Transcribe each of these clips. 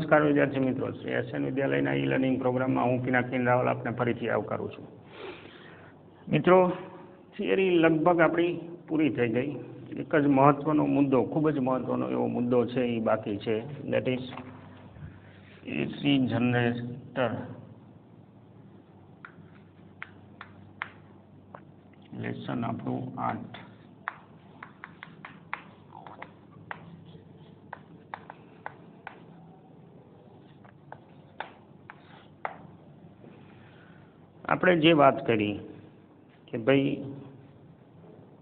નમસ્કાર વિદ્યાર્થી મિત્રો. શ્રી એસએન વિદ્યાલયના ઈ લર્નિંગ પ્રોગ્રામમાં હું પિનાકીન રાવલ આપને ફરીથી આવકારું છું. મિત્રો થિયરી લગભગ આપણી પૂરી થઈ ગઈ. એક જ મહત્વનો મુદ્દો, ખૂબ જ મહત્વનો એવો મુદ્દો છે, એ બાકી છે. That is A C generator lesson આપણું આઠ. આપણે જે વાત કરી કે ભાઈ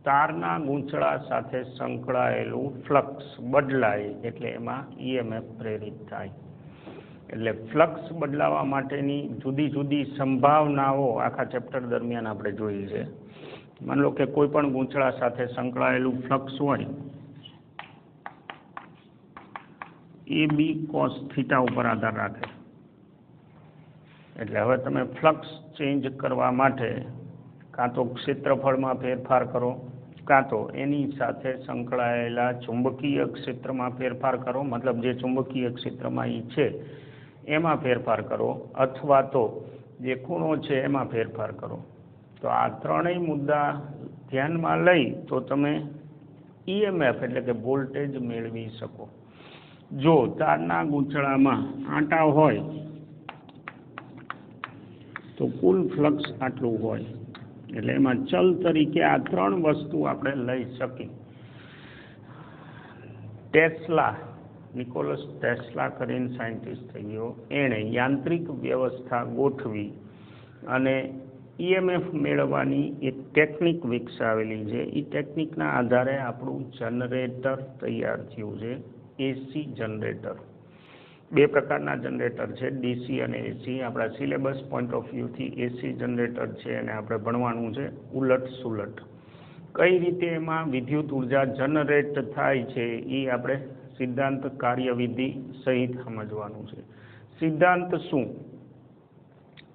તારના ગૂંચળા સાથે સંકળાયેલું ફ્લક્સ બદલાય એટલે એમાં ઈએમએફ પ્રેરિત થાય. એટલે ફ્લક્સ બદલાવા માટેની જુદી જુદી સંભાવનાઓ આખા ચેપ્ટર દરમિયાન આપણે જોઈ છે. માની લો કે કોઈ પણ ગૂંચળા સાથે સંકળાયેલું ફ્લક્સ હોય, એ બી કોસ થીટા ઉપર આધાર રાખે. એટલે હવે તમે ફ્લક્સ ચેન્જ કરવા માટે કાં તો ક્ષેત્રફળમાં ફેરફાર કરો, કાં તો એની સાથે સંકળાયેલા ચુંબકીય ક્ષેત્રમાં ફેરફાર કરો, મતલબ જે ચુંબકીય ક્ષેત્રમાં એ છે, એમાં ફેરફાર કરો, અથવા તો જે ખૂણો છે એમાં ફેરફાર કરો. તો આ ત્રણેય મુદ્દા ધ્યાનમાં લઈ તો તમે ઈએમએફ એટલે કે વોલ્ટેજ મેળવી શકો. જો તારના ગૂંચળામાં આંટા હોય તો કુલ ફ્લક્સ આટલું હોય. એટલે એમાં ચલ તરીકે આ ત્રણ વસ્તુ આપણે લઈ શકી ટેસ્લા, નિકોલસ ટેસ્લા કરીને સાયન્ટિસ્ટ થઈ ગયો. એણે યાંત્રિક વ્યવસ્થા ગોઠવી અને ઈએમએફ મેળવવાની એક ટેકનિક વિકસાવેલી છે. એ ટેકનિકના આધારે આપણું જનરેટર તૈયાર થયું છે. A C generator. બે પ્રકારના જનરેટર છે ડીસી અને એસી આપણા સિલેબસ પોઈન્ટ ઓફ વ્યૂથી એસી જનરેટર છે અને આપણે ભણવાનું છે ઉલટ સુલટ. કઈ રીતે એમાં વિદ્યુત ઊર્જા જનરેટ થાય છે એ આપણે સિદ્ધાંત કાર્યવિધિ સહિત સમજવાનું છે. સિદ્ધાંત શું?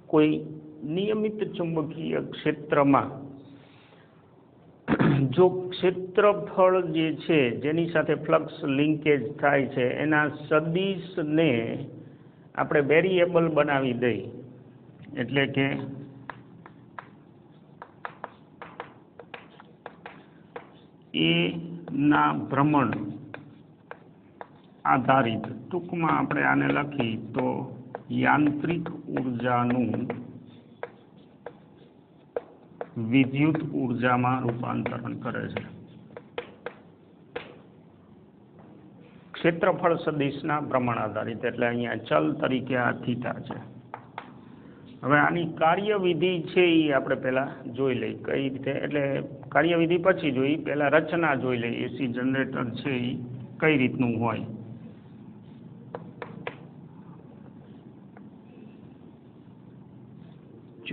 કોઈ નિયમિત ચુંબકીય ક્ષેત્રમાં જો ક્ષેત્રફળ જે છે, જેની સાથે ફ્લક્સ લિંકેજ થાય છે, એના સદિશને આપણે વેરિયેબલ બનાવી દઈ. એટલે કે એ ના ભ્રમણ આધારિત. ટૂંકમાં આપણે આને લખી તો યાંત્રિક ઉર્જાનું વિદ્યુત ઉર્જામાં રૂપાંતરણ કરે છે. ક્ષેત્રફળ સદિશના પ્રમાણ આધારિત એટલે અહીંયા ચલ તરીકે આ થીટા છે. હવે આની કાર્યવિધિ છે એ આપણે પહેલાં જોઈ લઈ કઈ રીતે? એટલે કાર્યવિધિ પછી જોઈ પહેલાં રચના જોઈ લઈ એસી જનરેટર છે એ કઈ રીતનું હોય?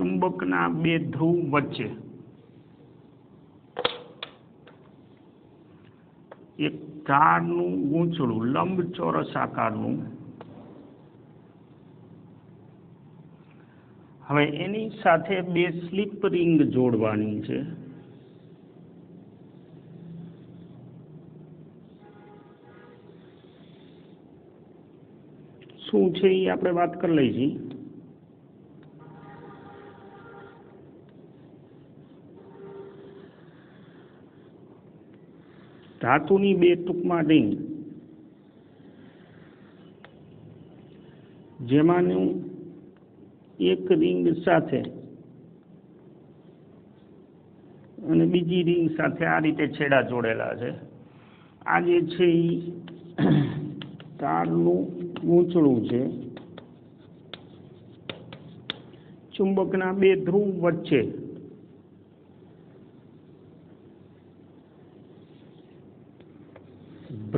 ચુંબકના બે ધ્રુવ વચ્ચે. એક તારનું ગૂંચળું, લંબચોરસ આકારનું. હવે એની સાથે બે સ્લીપ રિંગ જોડવાની છે. શું છે એ આપણે વાત કરી લઈએ છીએ ધાતુની બે ટૂંકમાં રિંગ જેમાંનું એક રિંગ સાથે અને બીજી રિંગ સાથે આ રીતે છેડા જોડેલા છે. આ જે છે એ તારનું ગૂંચળું છે. ચુંબકના બે ધ્રુવ વચ્ચે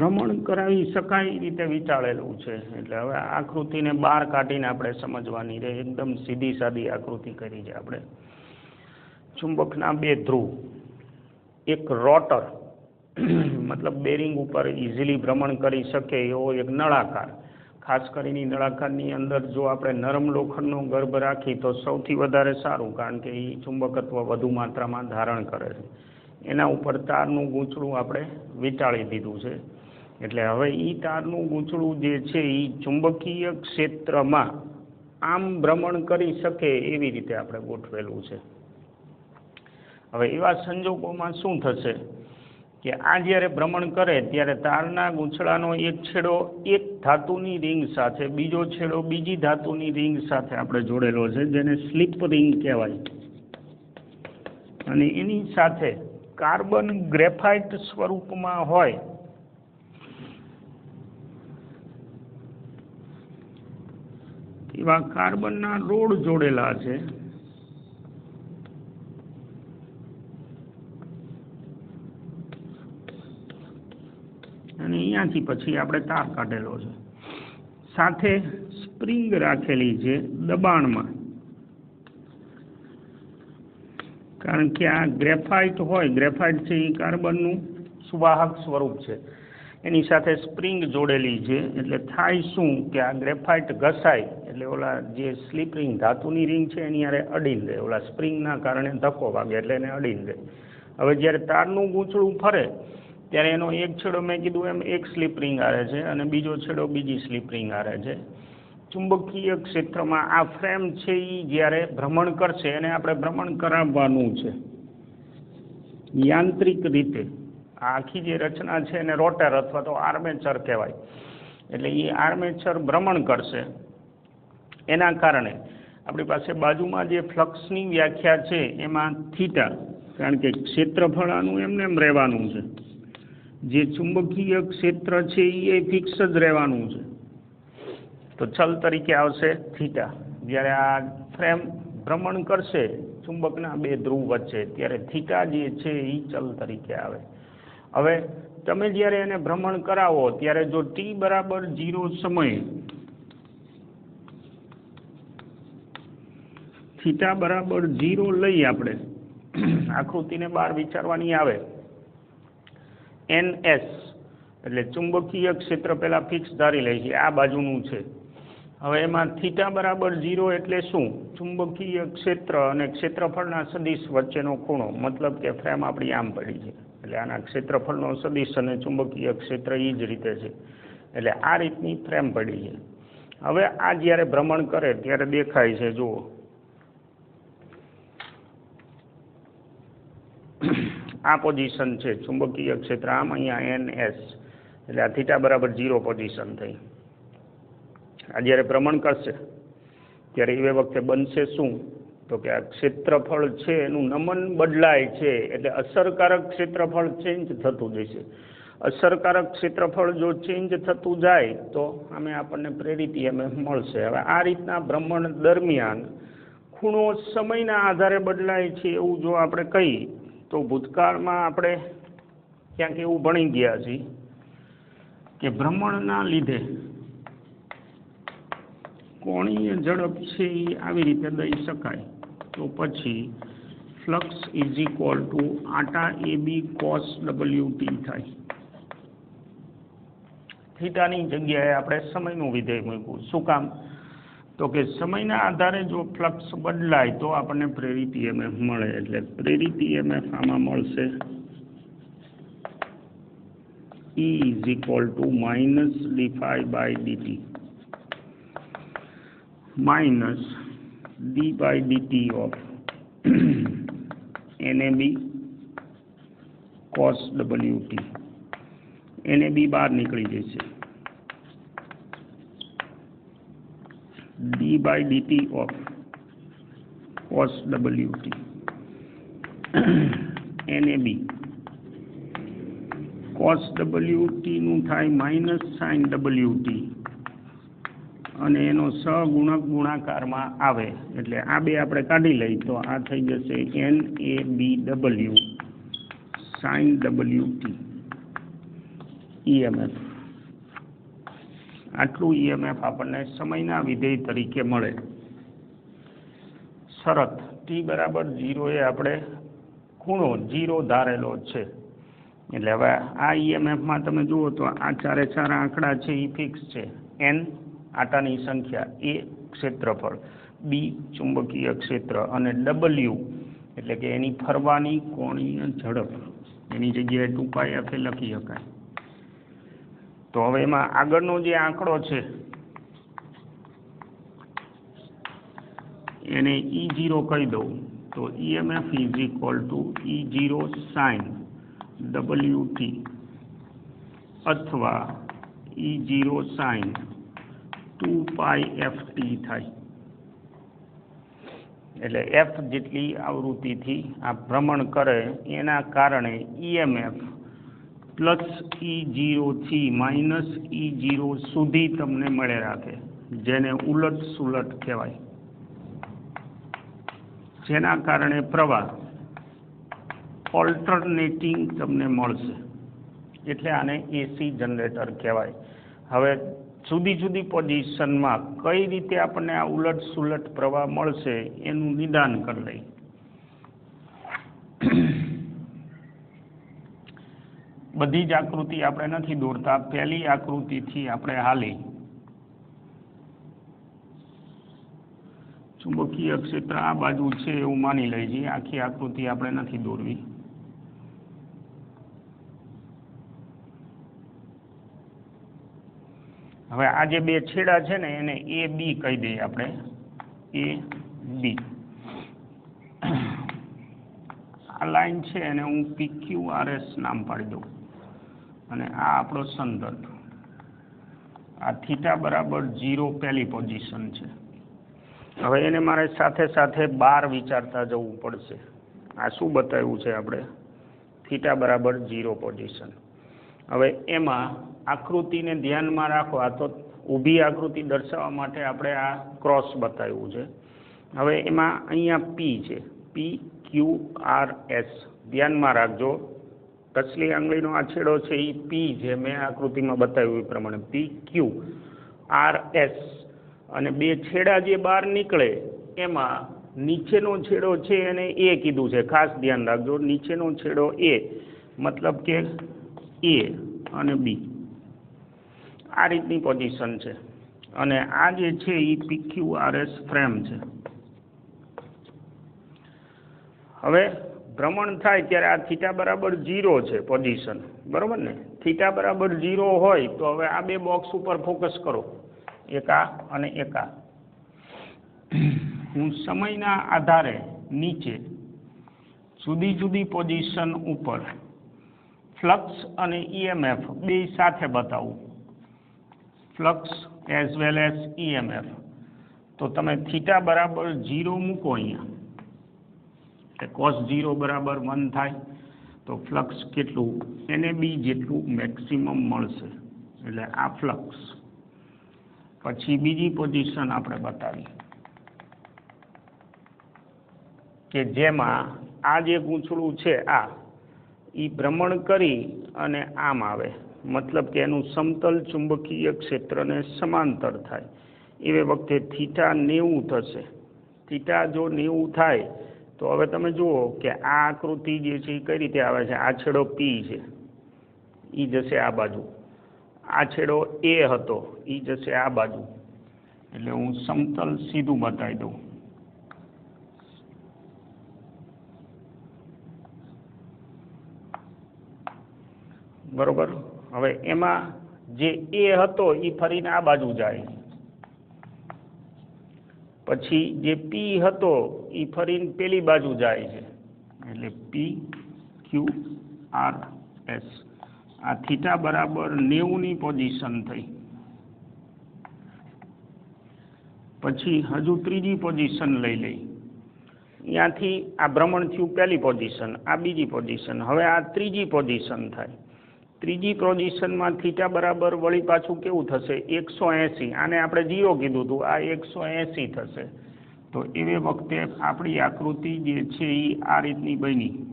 ભ્રમણ કરાવી શકાય રીતે વિચારેલું છે. એટલે હવે આકૃતિને બહાર કાઢીને આપણે સમજવાની રહે. એકદમ સીધી સાદી આકૃતિ કરી છે આપણે. ચુંબકના બે ધ્રુવ. એક રોટર. મતલબ બેરિંગ ઉપર ઇઝીલી ભ્રમણ કરી શકે એવો એક નળાકાર. ખાસ કરીને નળાકારની અંદર જો આપણે નરમ લોખંડનો ગર્ભ રાખી તો સૌથી વધારે સારું, કારણ કે એ ચુંબકત્વ વધુ માત્રામાં ધારણ કરે છે. એના ઉપર તારનું ગૂંચળું આપણે વીંટાળી દીધું છે. એટલે હવે એ તારનું ગૂંચળું જે છે એ ચુંબકીય ક્ષેત્રમાં આમ ભ્રમણ કરી શકે એવી રીતે આપણે ગોઠવેલું છે. હવે એવા સંજોગોમાં શું થશે કે આ જ્યારે ભ્રમણ કરે ત્યારે તારના ગૂંચળાનો એક છેડો એક ધાતુની રિંગ સાથે, બીજો છેડો બીજી ધાતુની રિંગ સાથે આપણે જોડેલો છે, જેને સ્લીપ રિંગ કહેવાય. અને એની સાથે કાર્બન ગ્રેફાઇટ સ્વરૂપમાં હોય એવા કાર્બનના રોડ જોડેલા છે. અને અહીંયાથી પછી આપણે તાર કાઢેલો છે. સાથે સ્પ્રિંગ રાખેલી છે દબાણમાં. કારણ કે આ ગ્રેફાઇટ હોય, ગ્રેફાઇટ છે એ કાર્બનનું સુવાહક સ્વરૂપ છે. એની સાથે સ્પ્રિંગ જોડેલી છે. એટલે થાય શું કે આ ગ્રેફાઇટ ઘસાય, એટલે ઓલા જે સ્લીપ રિંગ ધાતુની રિંગ છે એની યારે અડીને રહે ઓલા સ્પ્રિંગના કારણે ધક્કો વાગે એટલે એને અડીને રહે હવે જ્યારે તારનું ગૂંચળું ફરે, ત્યારે એનો એક છેડો મેં કીધું એમ એક સ્લીપ રિંગ આવે છે અને બીજો છેડો બીજી સ્લીપ રિંગ આવે છે. ચુંબકીય ક્ષેત્રમાં આ ફ્રેમ છે એ જ્યારે ભ્રમણ કરશે, એને આપણે ભ્રમણ કરાવવાનું છે. યાંત્રિક રીતે. આખી જે રચના છે એને રોટર અથવા તો આર્મેચર કહેવાય. એટલે એ આર્મેચર ભ્રમણ કરશે. એના કારણે આપણી પાસે બાજુમાં જે ફ્લક્સની વ્યાખ્યા છે એમાં થીટા કારણ કે ક્ષેત્રફળ આનું એમને એમ રહેવાનું છે. જે ચુંબકીય ક્ષેત્ર છે એ ફિક્સ જ રહેવાનું છે. તો ચલ તરીકે આવશે થીટા જ્યારે આ ફ્રેમ ભ્રમણ કરશે, ચુંબકના બે ધ્રુવ વચ્ચે, ત્યારે થીટા જે છે એ ચલ તરીકે આવે. હવે તમે જ્યારે એને ભ્રમણ કરાવો, ત્યારે જો ટી બરાબર જીરો સમયે થીટા બરાબર જીરો લઈ આપણે, આકૃતિને બહાર વિચારવાની આવે. એન એસ એટલે ચુંબકીય ક્ષેત્ર પહેલાં ફિક્સ ધારી લઈએ છે આ બાજુનું છે. હવે એમાં થીટા બરાબર ઝીરો એટલે શું? ચુંબકીય ક્ષેત્ર અને ક્ષેત્રફળના સદિશ વચ્ચેનો ખૂણો, મતલબ કે ફ્રેમ આપણી આમ પડી છે. એટલે આના ક્ષેત્રફળનો સદિશ અને ચુંબકીય ક્ષેત્ર એ જ રીતે છે. એટલે આ રીતની ફ્રેમ પડી છે. હવે આ જ્યારે ભ્રમણ કરે ત્યારે દેખાય છે, જુઓ. આ પોઝિશન છે, ચુંબકીય ક્ષેત્ર. આમ અહીંયા એન એસ એટલે આ થીટા બરાબર ઝીરો પોઝિશન થઈ. આ જ્યારે ભ્રમણ કરશે, ત્યારે એ વખતે બનશે શું? તો કે આ ક્ષેત્રફળ છે, એનું નમન બદલાય છે, એટલે અસરકારક ક્ષેત્રફળ ચેન્જ થતું જશે અસરકારક ક્ષેત્રફળ જો ચેન્જ થતું જાય, તો આમે આપણને પ્રેરિત EMF મળશે. હવે આ રીતના ભ્રમણ દરમિયાન ખૂણો સમયના આધારે બદલાય છે એવું જો આપણે કહી તો ભૂતકાળમાં આપણે ક્યાંક એવું ભણી ગયા છીએ કે ભ્રમણના લીધે કોણીય ઝડપ છે એ આવી રીતે દઈ શકાય. તો પછી ફ્લક્સ ઇઝ ઇક્વલ ટુ આટા A B cos W T થાય. થીટાની જગ્યાએ આપણે સમયનું વિધેય મૂક્યું. શું કામ? તો કે સમયના આધારે જો ફ્લક્સ બદલાય તો આપણને પ્રેરિત EMF મળે એટલે પ્રેરિત EMF આમાં મળશે. E is equal to minus d phi by dt minus d by dt of NAB cos WT NAB બહાર નીકળી જશે d by dt of cos WT NAB cos WT નું થાય માઇનસ સાઇન WT અને એનો સગુણક ગુણાકારમાં આવે. એટલે આ બે આપણે કાઢી લઈ તો આ થઈ જશે N A B W sine W T E M F આટલું ઈએમએફ આપણને સમયના વિધેય તરીકે મળે. શરત ટી બરાબર ઝીરોએ આપણે ખૂણો જીરો ધારેલો છે. એટલે હવે આ ઈએમએફમાં તમે જુઓ તો આ ચારે ચાર આંકડા છે એ ફિક્સ છે. એન આટાની સંખ્યા એ ક્ષેત્રફળ, બી ચુંબકીય ક્ષેત્ર અને ડબલ્યુ એટલે કે એની ફરવાની કોણીય ઝડપ. એની જગ્યાએ ટુ પાઈ લખી શકાય. તો હવે એમાં આગળનો જે આંકડો છે, એને ઈ જીરો કહી દઉં. તો E M F is equal to E zero sine W T અથવા E zero sine two F T થાય. એટલે એફ જેટલી આવૃત્તિથી આ ભ્રમણ કરે, એના કારણે ઈએમએફ પ્લસ ઈ જીરોથી માઇનસ ઈ જીરો સુધી તમને મળે રાખે, જેને ઉલટ સુલટ કહેવાય. જેના કારણે પ્રવાહ ઓલ્ટરનેટિંગ તમને મળશે. એટલે આને એસી જનરેટર કહેવાય. હવે જુદી જુદી પોઝિશનમાં કઈ રીતે આપણને આ ઉલટ સુલટ પ્રવાહ મળશે એનું નિદાન કરી લઈ બધી જ આકૃતિ આપણે નથી દોરતા. પહેલી આકૃતિથી આપણે હાલી ચુંબકીય ક્ષેત્ર આ બાજુ છે એવું માની લઈ છીએ. આખી આકૃતિ આપણે નથી દોરવી. હવે આ જે બે છેડા છે ને એને એ બી કહી દઈએ આપણે. એ બી. આ લાઈન છે એને હું પીક્યુ આર એસ નામ પાડી દઉં. અને આ આપણો સંદર્ભ. આ થીટા બરાબર જીરો પહેલી પોઝિશન છે. હવે એને મારે સાથે સાથે બાર વિચારતા જવું પડશે. આ શું બતાવ્યું છે આપણે? થીટા બરાબર જીરો પોઝિશન. હવે એમાં આકૃતિને ધ્યાનમાં રાખો. આ તો ઊભી આકૃતિ દર્શાવવા માટે આપણે આ ક્રોસ બતાવ્યું છે. હવે એમાં અહીંયા પી છે. પી ક્યુ આર એસ ધ્યાનમાં રાખજો. ટચલી આંગળીનો આ છેડો છે એ પી છે. મેં આકૃતિમાં બતાવ્યું એ પ્રમાણે. પી ક્યુ આર એસ અને બે છેડા જે બહાર નીકળે, એમાં નીચેનો છેડો છે એને એ કીધું છે. ખાસ ધ્યાન રાખજો. નીચેનો છેડો એ મતલબ કે એ અને બી આ રીતની પોઝિશન છે. અને આ જે છે એ P Q R S frame છે. હવે ભ્રમણ થાય ત્યારે આ થીટા બરાબર ઝીરો છે પોઝિશન બરાબર ને? થીટા બરાબર ઝીરો હોય તો હવે આ બે બોક્સ ઉપર ફોકસ કરો. એકા અને એકા હું સમયના આધારે નીચે જુદી જુદી પોઝિશન ઉપર ફ્લક્સ અને ઈએમએફ બે સાથે બતાવું. Flux as well as EMF તો તમે થીટા બરાબર ઝીરો મૂકો અહીંયા. એટલે કોસ ઝીરો બરાબર વન થાય, તો ફ્લક્સ કેટલું? એને બી જેટલું મેક્સિમમ મળશે. એટલે આ ફ્લક્સ. પછી બીજી પોઝિશન આપણે બતાવી કે જેમાં આ જે ગૂંચળું છે આ એ ભ્રમણ કરી અને આમ આવે. મતલબ કે એનું સમતલ ચુંબકીય ક્ષેત્રને સમાંતર થાય. એ વખતે થીટા નેવું થશે. થીટા જો નેવું થાય, તો હવે તમે જુઓ કે આ આકૃતિ જે છે એ કઈ રીતે આવે છે? આ છેડો પી છે. એ જશે આ બાજુ. આ છેડો એ હતો. એ જશે આ બાજુ. એટલે હું સમતલ સીધું બતાવી દઉં. બરોબર? હવે એમાં જે એ હતો એ ફરીને આ બાજુ જાય. પછી જે પી હતો એ ફરીને પેલી બાજુ જાય છે. એટલે પી ક્યુ આર એસ આ થીટા બરાબર નેવુંની પોઝિશન થઈ. પછી હજુ ત્રીજી પોઝિશન લઈ લઈ. ત્યાંથી આ ભ્રમણ થયું પહેલી પોઝિશન, આ બીજી પોઝિશન. હવે આ ત્રીજી પોઝિશન થાય. ત્રીજી પોઝિશનમાં થીટા બરાબર વળી પાછું કેવું થશે? એકસો એંસી. આને આપણે જીરો કીધું હતું. આ એકસો એંસી થશે. તો એવે વખતે આપણી આકૃતિ જે છે એ આ રીતની બની.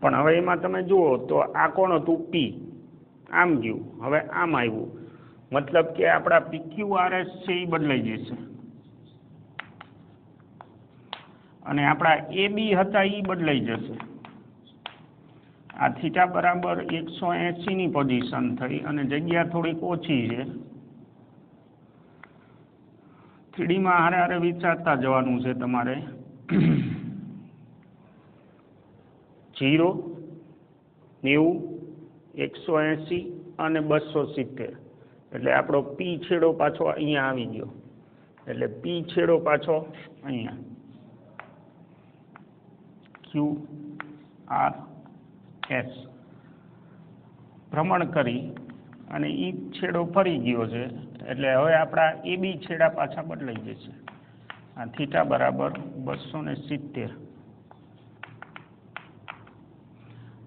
પણ હવે એમાં તમે જુઓ તો આ કોણ હતું? પી આમ ગયું. હવે આમ આવ્યું. મતલબ કે આપણા પીક્યુ આરએસ છે એ બદલાઈ જશે. અને આપણા એ બી હતા એ બદલાઈ જશે. આ થીટા બરાબર એકસો એંશીની પોઝિશન થઈ અને જગ્યા થોડીક ઓછી છે. થ્રીડીમાં હારે હારે વિચારતા જવાનું છે તમારે. જીરો, નેવું, એકસો એંસી અને બસો સિત્તેર. એટલે આપણો પી છેડો પાછો અહીંયા આવી ગયો. એટલે પી છેડો પાછો અહીંયા. ક્યુ આર એસ ભ્રમણ કરી અને એ છેડો ફરી ગયો છે. એટલે હવે આપણા એ બી છેડા પાછા બદલાઈ જશે. આ થીટા બરાબર બસો ને સિત્તેર.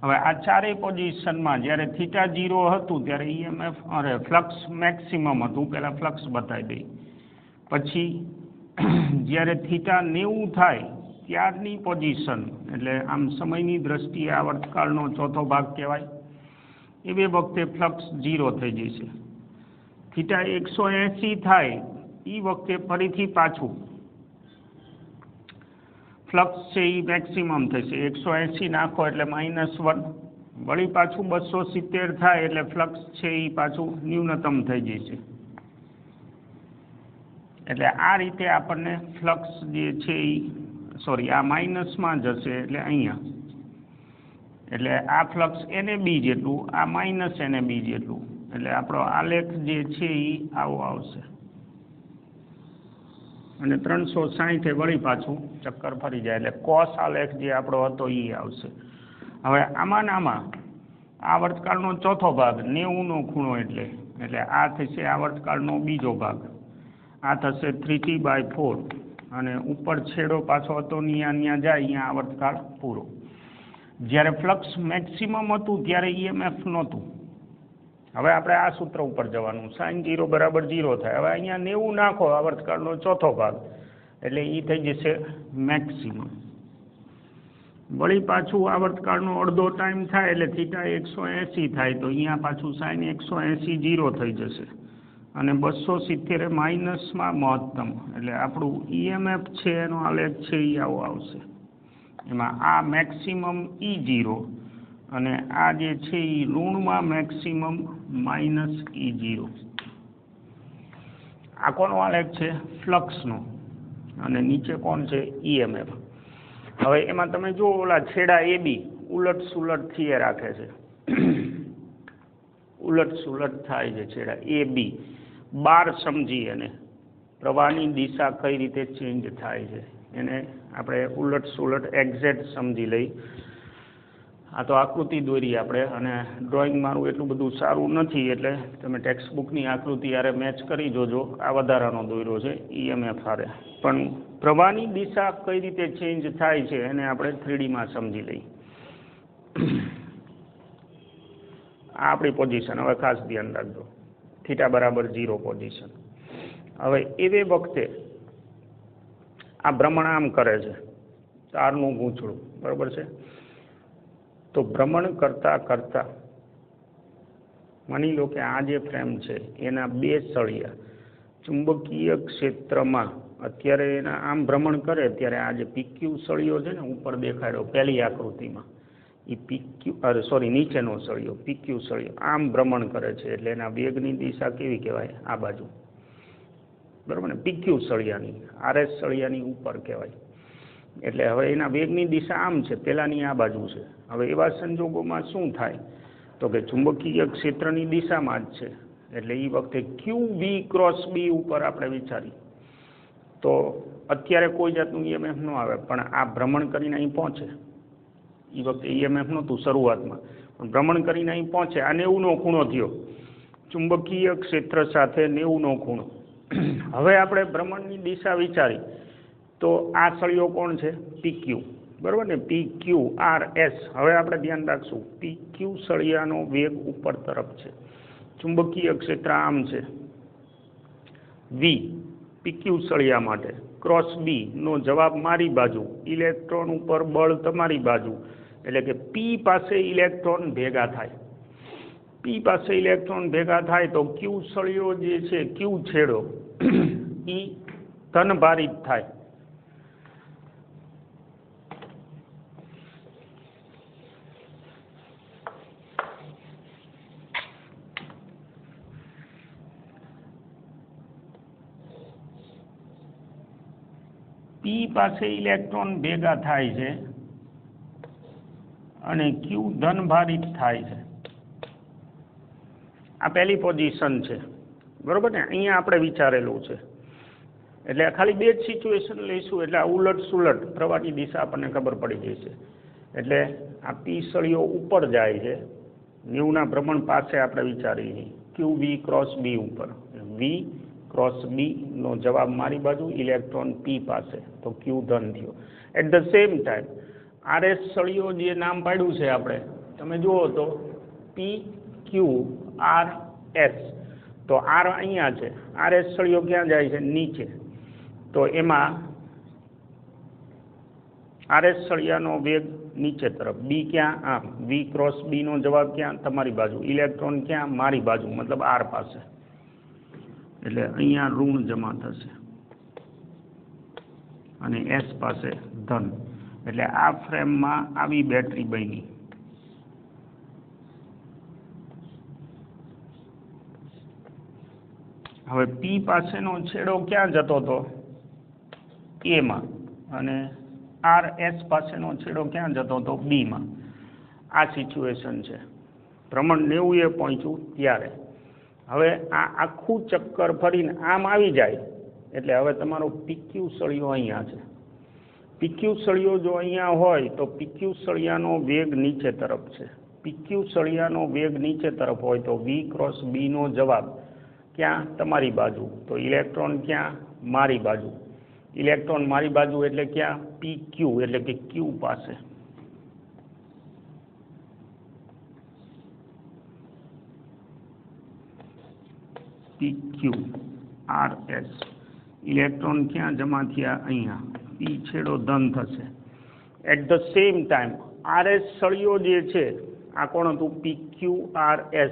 હવે આ ચારેય પોઝિશનમાં જ્યારે થીટા જીરો હતું ત્યારે ઈએમએફ અરે ફ્લક્સ મેક્સિમમ હતું. પહેલાં ફ્લક્સ બતાવી દઈ. પછી જ્યારે થીટા નેવું થાય ત્યારની પોઝિશન એટલે આમ સમયની દ્રષ્ટિએ આવર્તકાળનો ચોથો ભાગ કહેવાય. એ બે વખતે ફ્લક્સ ઝીરો થઈ જશે. થીટા એકસો એંસી થાય એ વખતે ફરીથી પાછું. ફ્લક્સ છે એ મેક્સિમમ થશે. એકસો એંસી નાખો એટલે માઇનસ વન વળી પાછું બસો સિત્તેર થાય એટલે ફ્લક્સ છે એ પાછું ન્યૂનતમ થઈ જશે. એટલે આ રીતે આપણને ફ્લક્સ જે છે એ સોરી આ માઇનસમાં જશે એટલે અહીંયા. એટલે આ ફ્લક્સ એને બી જેટલું, આ માઇનસ એને બી જેટલું. એટલે આપણો આલેખ જે છે એ આવો આવશે. અને ત્રણસો સાહીઠે વળી પાછું ચક્કર ફરી જાય એટલે કોસ આલેખ જે આપણો હતો એ આવશે. હવે આમાં આમાં આમાં વર્તકાળનો ચોથો ભાગ, નેવુંનો ખૂણો એટલે એટલે આ થશે આ વર્તકાળનો બીજો ભાગ. આ થશે થ્રી ટી બાય ફોર. અને ઉપર છેડો પાછો હતો ત્યાં ત્યાં જાય અહીંયા આવર્તકાળ પૂરો. જ્યારે ફ્લક્સ મેક્સિમમ હતું, ત્યારે ઈએમએફ નહોતું. હવે આપણે આ સૂત્ર ઉપર જવાનું. સાઈન જીરો બરાબર જીરો થાય. હવે અહીંયા નેવું નાખો, આવર્તકાળનો ચોથો ભાગ. એટલે એ થઈ જશે મેક્સિમમ. વળી પાછું આવર્તકાળનો અડધો ટાઈમ થાય એટલે થીટા એકસો એંસી થાય, તો અહીંયા પાછું સાઈન એકસો એંસી જીરો થઈ જશે. અને બસો સિત્તેરે માઇનસમાં મહત્તમ. એટલે આપણું ઈએમએફ છે, એનો આલેખ છે એ આવો આવશે. એમાં આ મેક્સિમમ ઈ જીરો અને આ જે છે એ ઋણમાં મેક્સિમમ માઇનસ ઈ જીરો આ કોનો આલેખ છે? ફ્લક્સનો. અને નીચે કોણ છે? ઈએમએફ હવે એમાં તમે જુઓ, ઓલા છેડા એ બી ઉલટ સુલટ થઈએ રાખે છે. ઉલટ સુલટ થાય છે છેડા એ બી. બાર સમજી એને પ્રવાહની દિશા કઈ રીતે ચેન્જ થાય છે. એને આપણે ઉલટ સુલટ એક્ઝેક્ટ સમજી લઈ. આ તો આકૃતિ દોરી આપણે અને ડ્રોઈંગ મારું એટલું બધું સારું નથી એટલે તમે ટેક્સ્ટ બુકની આકૃતિ યારે મેચ કરી જોજો. આ વધારાનો દોર્યો છે ઈએમએફ હારે. પણ પ્રવાહની દિશા કઈ રીતે ચેન્જ થાય છે એને આપણે થ્રીડીમાં સમજી લઈ. આ આપણી પોઝિશન હવે ખાસ ધ્યાન રાખજો. થીટા બરાબર ઝીરો પોઝિશન. હવે એવે વખતે આ ભ્રમણ આમ કરે છે. તારનું ગૂંચળું, બરાબર છે? તો ભ્રમણ કરતાં કરતાં માની લો કે આ જે ફ્રેમ છે, એના બે સળિયા ચુંબકીય ક્ષેત્રમાં અત્યારે એના આમ ભ્રમણ કરે, ત્યારે આ જે પીક્યુ સળિયો છે ને, ઉપર દેખાડ્યો પહેલી આકૃતિમાં. એ પીક્યુ, અરે સોરી નીચેનો સળિયો, પીક્યુ સળિયો. આમ ભ્રમણ કરે છે એટલે એના વેગની દિશા કેવી કહેવાય? આ બાજુ. બરાબર ને? પીક્યુ સળિયાની, આરએસ સળિયાની ઉપર કહેવાય. એટલે હવે એના વેગની દિશા આમ છે પહેલાંની આ બાજુ છે. હવે એવા સંજોગોમાં શું થાય? તો કે ચુંબકીય ક્ષેત્રની દિશામાં જ છે. એટલે એ વખતે ક્યુ બી ક્રોસ બી ઉપર આપણે વિચારી તો અત્યારે કોઈ જાતનું ઈએમએફ ન આવે, પણ આ ભ્રમણ કરીને અહીં પહોંચે. એ વખતે ઈએમએફ નહોતું શરૂઆતમાં. પણ ભ્રમણ કરીને અહીં પહોંચે. આ નેવુંનો ખૂણો થયો. ચુંબકીય ક્ષેત્ર સાથે નેવુંનો ખૂણો. હવે આપણે ભ્રમણની દિશા વિચારી. તો આ સળિયો કોણ છે? પી ક્યુ બરાબર ને? પી ક્યુ આર એસ હવે આપણે ધ્યાન રાખશું. પી ક્યુ સળિયાનો વેગ ઉપર તરફ છે. ચુંબકીય ક્ષેત્ર આમ છે. વી પી ક્યુ સળિયા માટે. ક્રોસ બી નો જવાબ મારી બાજુ. ઇલેક્ટ્રોન ઉપર બળ તમારી બાજુ. એટલે કે પી પાસે ઇલેક્ટ્રોન ભેગા થાય. પી પાસે ઇલેક્ટ્રોન ભેગા થાય તો ક્યુ સળિયો જે છે ક્યુ છેડો એ ધનભારિત થાય. પી પાસે ઇલેક્ટ્રોન ભેગા થાય છે. અને ક્યુ ધનભારિત થાય છે. આ પહેલી પોઝિશન છે. બરોબર ને? અહીંયા આપણે વિચારેલું છે. એટલે ખાલી બે જ સિચ્યુએશન લઈશું, એટલે આ ઉલટ સુલટ પ્રવાહની દિશા આપણને ખબર પડી જશે એટલે આ પી સળીઓ ઉપર જાય છે. ન્યૂના ભ્રમણ પાસે આપણે વિચારીએ. ક્યુ વી ક્રોસ બી ઉપર. વી ક્રોસ બીનો જવાબ મારી બાજુ, ઇલેક્ટ્રોન પી પાસે. તો ક્યુ ધન થયો. At the same time R સળિયો જે નામ પાડ્યું છે આપણે, તમે જુઓ તો પી ક્યુ આર એસ. તો આર અહીંયા છે. આરએસ સળિયો ક્યાં જાય છે? નીચે. તો એમાં આરએસ સળિયાનો વેગ નીચે તરફ. બી ક્યાં? આમ વી ક્રોસ બીનો જવાબ ક્યાં? તમારી બાજુ. ઇલેક્ટ્રોન ક્યાં? મારી બાજુ, મતલબ આર પાસે. એટલે અહીંયા ઋણ જમા થશે. અને એસ પાસે ધન. એટલે આ ફ્રેમમાં આવી બેટરી બની. હવે પી પાસેનો છેડો ક્યાં જતો હતો? એમાં અને આર એસ પાસેનો છેડો ક્યાં જતો હતો? બીમાં આ સિચ્યુએશન છે. ભ્રમણ નેવું એ પહોંચ્યું ત્યારે. હવે આ આખું ચક્કર ફરીને આમ આવી જાય. એટલે હવે તમારો પીક્યુ સળિયો અહીંયા છે. પીક્યુ સળિયો જો અહીંયા હોય તો પીક્યુ સળિયાનો વેગ નીચે તરફ છે. પીક્યુ સળિયાનો વેગ નીચે તરફ હોય તો વી ક્રોસ બીનો જવાબ ક્યાં? તમારી બાજુ. તો ઇલેક્ટ્રોન ક્યાં? મારી બાજુ. ઇલેક્ટ્રોન મારી બાજુ એટલે ક્યાં? પી ક્યુ એટલે કે ક્યુ પાસે. P Q R S electron ક્યાં જમા થયા? અહીંયા. પી છેડો ધન થશે. At the same time R S સળિયો જે છે, આ કોણ હતું? P Q R S.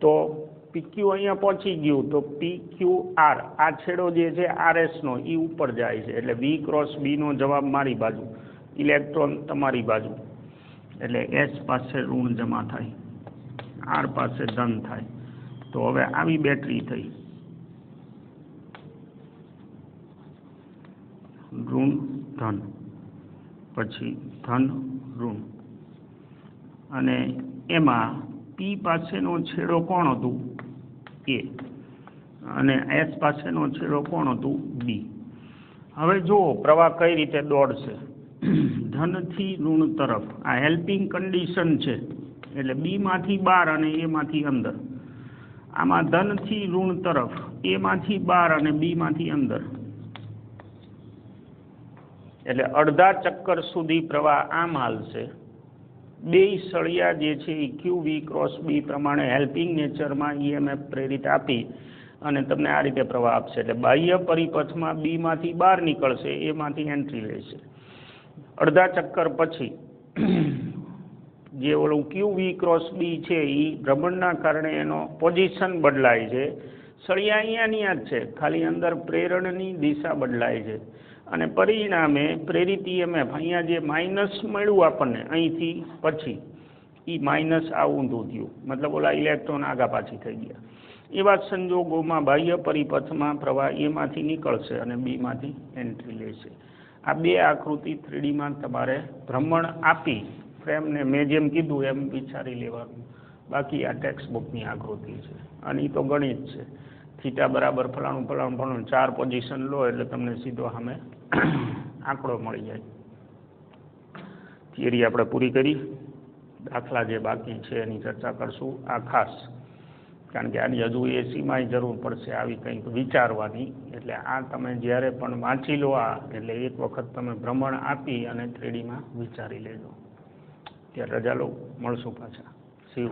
તો પી ક્યુ અહીંયા પહોંચી ગયું. તો પી ક્યુ આર, આ છેડો જે છે આર એસનો એ ઉપર જાય છે. એટલે વી ક્રોસ બીનો જવાબ મારી બાજુ. ઇલેક્ટ્રોન તમારી બાજુ. એટલે એસ પાસે ઋણ જમા થાય. આર પાસે ધન થાય. તો હવે આવી બેટરી થઈ. ઋણ ધન. પછી ધન ઋણ. અને એમાં પી પાસેનો છેડો કોણ હતું? એ અને એસ પાસેનો છેડો કોણ હતું? બી હવે જુઓ પ્રવાહ કઈ રીતે દોડશે. ધનથી ઋણ તરફ. આ હેલ્પિંગ કન્ડિશન છે. એટલે બીમાંથી બાર અને એમાંથી અંદર. આમાં ધનથી ઋણ તરફ. એમાંથી બાર અને બીમાંથી અંદર. એટલે અડધા ચક્કર સુધી પ્રવાહ આમ હાલશે. બે સળિયા જે છે એ ક્યુ વી ક્રોસ બી પ્રમાણે હેલ્પિંગ નેચરમાં ઈએમએફ પ્રેરિત આપી અને તમને આ રીતે પ્રવાહ આપશે. એટલે બાહ્ય પરિપથમાં બીમાંથી બહાર નીકળશે એમાંથી એન્ટ્રી લેશે. અડધા ચક્કર પછી જે ઓલું ક્યુ વી ક્રોસ બી છે એ ભ્રમણના કારણે એનો પોઝિશન બદલાય છે. સળિયા અહીંયાની જ છે, ખાલી અંદર પ્રેરણની દિશા બદલાય છે. અને પરિણામે પ્રેરિત ઈએમએફ અહીંયા જે માઇનસ મળ્યું આપણને, અહીંથી પછી એ માઇનસ આ ઊંધું મતલબ ઓલા ઇલેક્ટ્રોન આગા પાછી થઈ ગયા. એવા સંજોગોમાં બાહ્ય પરિપથમાં પ્રવાહ એમાંથી નીકળશે અને બીમાંથી એન્ટ્રી લેશે. આ બે આકૃતિ થ્રીડીમાં તમારે ભ્રમણ આપી ફ્રેમને મેં જેમ કીધું એમ વિચારી લેવાનું. બાકી આ ટેક્સ્ટ બુકની આકૃતિ છે. અને એ તો ગણિત છે. થીટા બરાબર ફલાણું ફલાણું ફલાણું ચાર પોઝિશન લો એટલે તમને સીધો સામે આંકડો મળી જાય. થિયરી આપણે પૂરી કરી. દાખલા જે બાકી છે એની ચર્ચા કરશું. આ ખાસ, કારણ કે આની હજુ એ સીમાય જરૂર પડશે આવી કંઈક વિચારવાની. એટલે આ તમે જ્યારે પણ વાંચી લો આ, એટલે એક વખત તમે ભ્રમણ આપી અને થ્રીડીમાં વિચારી લેજો. ત્યારે રજા લો. મળશું પાછા. શિવ